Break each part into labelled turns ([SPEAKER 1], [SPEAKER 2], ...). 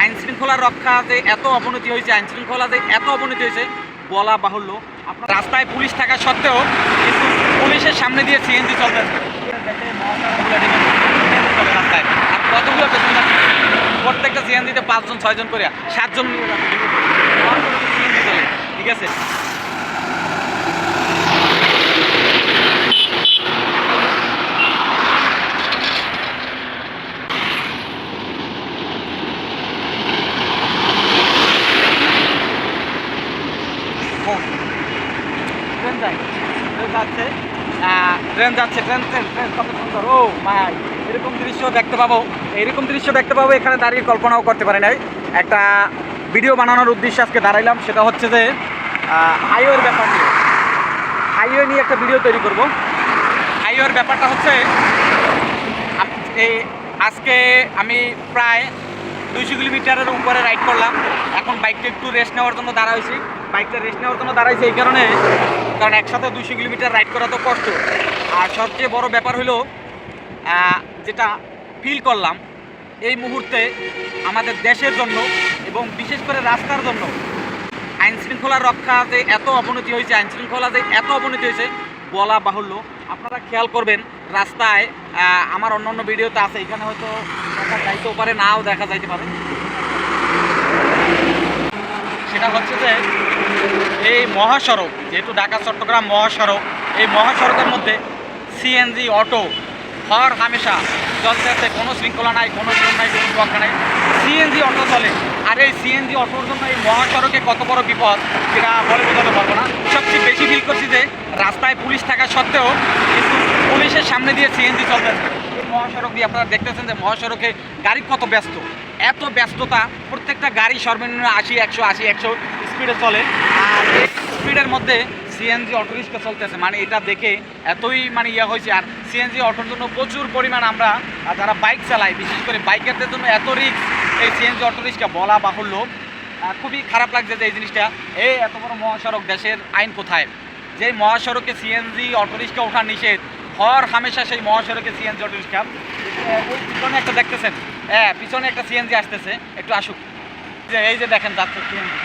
[SPEAKER 1] আইন শৃঙ্খলা রক্ষাতে এত অবনতি হয়েছে আইন শৃঙ্খলাতে এত অবনতি হয়েছে, বলা বাহুল্য। আপনার রাস্তায় পুলিশ থাকা সত্ত্বেও কিন্তু পুলিশের সামনে দিয়ে সিএনজি চলতে রাস্তায় আর কতগুলো? প্রত্যেকটা সিএনজিতে পাঁচজন, ছয়জন করে সাতজন ঠিক আছে ট্রেন যায় ট্রেন যাচ্ছে আহ, ট্রেন যাচ্ছে, ট্রেন ট্রেন ট্রেন, কত সুন্দর। ও ভাই এরকম দৃশ্য দেখতে পাবো, এরকম দৃশ্য দেখতে পাবো, এখানে দাঁড়িয়ে কল্পনাও করতে পারি নাই। একটা ভিডিও বানানোর উদ্দেশ্যে আজকে দাঁড়াইলাম, সেটা হচ্ছে যে হাইওয়ের ব্যাপার নিয়ে। হাইওয়ে নিয়ে একটা ভিডিও তৈরি করব। হাইওয়ের ব্যাপারটা হচ্ছে এই, আজকে আমি প্রায় দুইশো কিলোমিটারের উপরে রাইড করলাম। এখন বাইকটা একটু রেস্ট নেওয়ার জন্য দাঁড়াইছি বাইকটা রেস্ট নেওয়ার জন্য দাঁড়াইছি এই কারণে, কারণ একসাথে দুইশো কিলোমিটার রাইড করা তো কষ্ট। আর সবচেয়ে বড় ব্যাপার হলো যেটা ফিল করলাম, এই মুহূর্তে আমাদের দেশের জন্য এবং বিশেষ করে রাস্তার জন্য আইন শৃঙ্খলা রক্ষাতে এত অবনতি হয়েছে আইন শৃঙ্খলাতে এত অবনতি হয়েছে বলা বাহুল্য। আপনারা খেয়াল করবেন, রাস্তায় আমার অন্য অন্য ভিডিওতে আছে, এখানে হয়তো দেখা যাইতেও পারে, নাও দেখা যাইতে পারে। সেটা হচ্ছে যে, এই মহাসড়ক, যেহেতু ঢাকা চট্টগ্রাম মহাসড়ক, এই মহাসড়কের মধ্যে সিএনজি, অটো হর হামেশা চলতে কোনো শৃঙ্খলা নাই, কোনো নিয়ম নাই, কোনো রক্ষা নাই। সিএনজি অটো চলে। আর এই সিএনজি অটোর জন্য এই মহাসড়কে কত বড় বিপদ, সেটা বলে বোঝাতে পারব না। সবচেয়ে বেশি ফিল করছি যে রাস্তায় পুলিশ থাকা সত্ত্বেও কিন্তু পুলিশের সামনে দিয়ে সিএনজি চলতেছে এই মহাসড়ক দিয়ে আপনারা দেখতেছেন যে মহাসড়কে গাড়ি কত ব্যস্ত। এত ব্যস্ততা, প্রত্যেকটা গাড়ি সর্বনিম্ন আশি, একশো আশি, একশো স্পিডে চলে। আর এই স্পিডের মধ্যে সিএনজি অটো রিক্সা চলতেছে। মানে এটা দেখে এতই মানে ইয়ে হয়েছে। আর সিএনজি অটোর জন্য প্রচুর পরিমাণ আমরা যারা বাইক চালাই বিশেষ করে বাইকারদের জন্য এত রিক্স এই সিএনজি অটো রিক্সা বলা বাহুল্য। খুবই খারাপ লাগছে যে এই জিনিসটা এই এত বড় মহাসড়ক দেশের আইন কোথায়? যে মহাসড়কে সিএনজি অটো রিক্সা ওঠা নিষেধ, হর হামেশা সেই মহাসড়কে সিএনজি অটো রিক্সা ওই পিছনে একটা দেখতেছেন। হ্যাঁ পিছনে একটা সিএনজি আসতেছে। একটু আসুক। যে এই যে দেখেন যাচ্ছে সিএনজি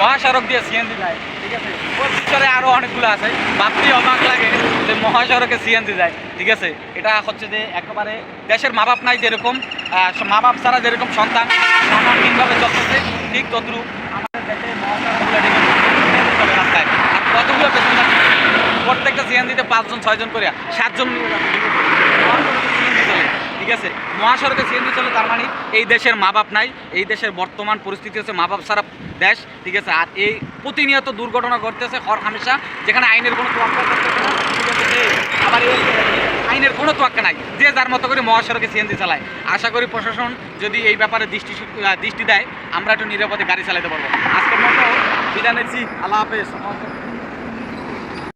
[SPEAKER 1] মহাসড়ক দিয়ে সিএনজি যায় ঠিক আছে? ওর আরও অনেকগুলো আছে। ভাবতেই অবাক লাগে যে মহাসড়কে সিএনজি যায় ঠিক আছে? এটা হচ্ছে যে একেবারে দেশের মা বাপ নাই যেরকম মা বাপ ছাড়া যেরকম সন্তান সামাজিকভাবে চলতেছে, ঠিক তদ্রুপ আমাদের দেশে মহাসড়কগুলো কতগুলো? প্রত্যেকটা সিএনজিতে পাঁচজন, ছয়জন করে সাতজন ঠিক আছে? মহাসড়কে সিএনজি চলে, তার মানে এই দেশের মা বাপ নাই, এই দেশের বর্তমান পরিস্থিতি হচ্ছে মা বাপ সারা দেশ, ঠিক আছে? আর এই প্রতিনিয়ত দুর্ঘটনা ঘটতেছে হর হামেশা যেখানে আইনের কোনো তোয়াক্কা করতেছে না, ঠিক আছে? আবার আইনের কোনো তোয়াক্কা নাই, যে যার মতো করে মহাসড়কে সিএনজি চালায়। আশা করি প্রশাসন যদি এই ব্যাপারে দৃষ্টি দৃষ্টি দেয়, আমরা একটু নিরাপদে গাড়ি চালাতে পারব। আজকের মতো বিদায় নিচ্ছি, আল্লাহ হাফেজ।